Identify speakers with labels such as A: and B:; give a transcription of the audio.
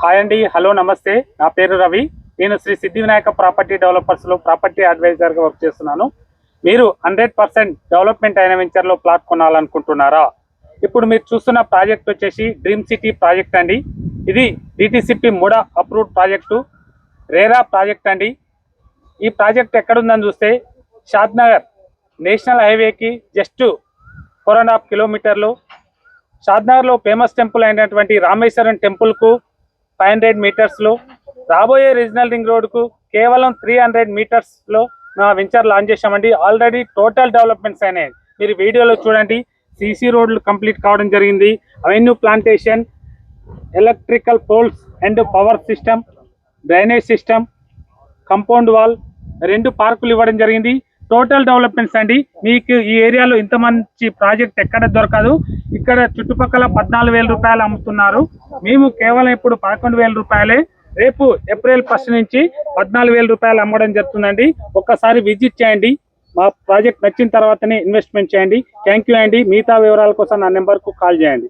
A: Hi అండి hello నమస్తే. నా పేరు రవి. నేను శ్రీ సిద్ధి వినాయక ప్రాపర్టీ డెవలపర్స్లో ప్రాపర్టీ అడ్వైజర్గా వర్క్ చేస్తున్నాను. మీరు హండ్రెడ్ పర్సెంట్ డెవలప్మెంట్ అయిన వెంచర్లో ప్లాట్ కొనాలనుకుంటున్నారా? ఇప్పుడు మీరు చూస్తున్న ప్రాజెక్ట్ వచ్చేసి డ్రీమ్ సిటీ ప్రాజెక్ట్ అండి. ఇది డిటిసిపి మూడ అప్రూవ్డ్ ప్రాజెక్టు రేరా ప్రాజెక్ట్ అండి. ఈ ప్రాజెక్ట్ ఎక్కడుందని చూస్తే షాద్నగర్ నేషనల్ హైవేకి జస్ట్ ఫోర్ అండ్ హాఫ్ కిలోమీటర్లు. షాద్నగర్లో ఫేమస్ టెంపుల్ అయినటువంటి రామేశ్వరం టెంపుల్కు ఫైవ్ హండ్రెడ్ మీటర్స్లో రాబోయే రీజనల్ రింగ్ రోడ్కు కేవలం త్రీ హండ్రెడ్ మీటర్స్లో మా వెంచర్ లాంచ్ చేశామండి. ఆల్రెడీ టోటల్ డెవలప్మెంట్స్ అయినాయి. మీరు వీడియోలో చూడండి. సీసీ రోడ్లు కంప్లీట్ కావడం జరిగింది. Avenue plantation electrical poles and power system drainage system compound wall రెండు పార్కులు ఇవ్వడం జరిగింది. టోటల్ డెవలప్మెంట్స్ అండి. మీకు ఈ ఏరియాలో ఇంత మంచి ప్రాజెక్ట్ ఎక్కడ దొరకదు. ఇక్కడ చుట్టుపక్కల పద్నాలుగు వేల రూపాయలు అమ్ముతున్నారు. మేము కేవలం ఇప్పుడు పదకొండు వేల రూపాయలే రేపు ఏప్రిల్ ఫస్ట్ నుంచి పద్నాలుగు వేల రూపాయలు అమ్మడం జరుగుతుందండి. ఒక్కసారి విజిట్ చేయండి. మా ప్రాజెక్ట్ నచ్చిన తర్వాతనే ఇన్వెస్ట్మెంట్ చేయండి. థ్యాంక్ యూ అండి. మిగతా వివరాల కోసం నా నెంబర్కు కాల్ చేయండి.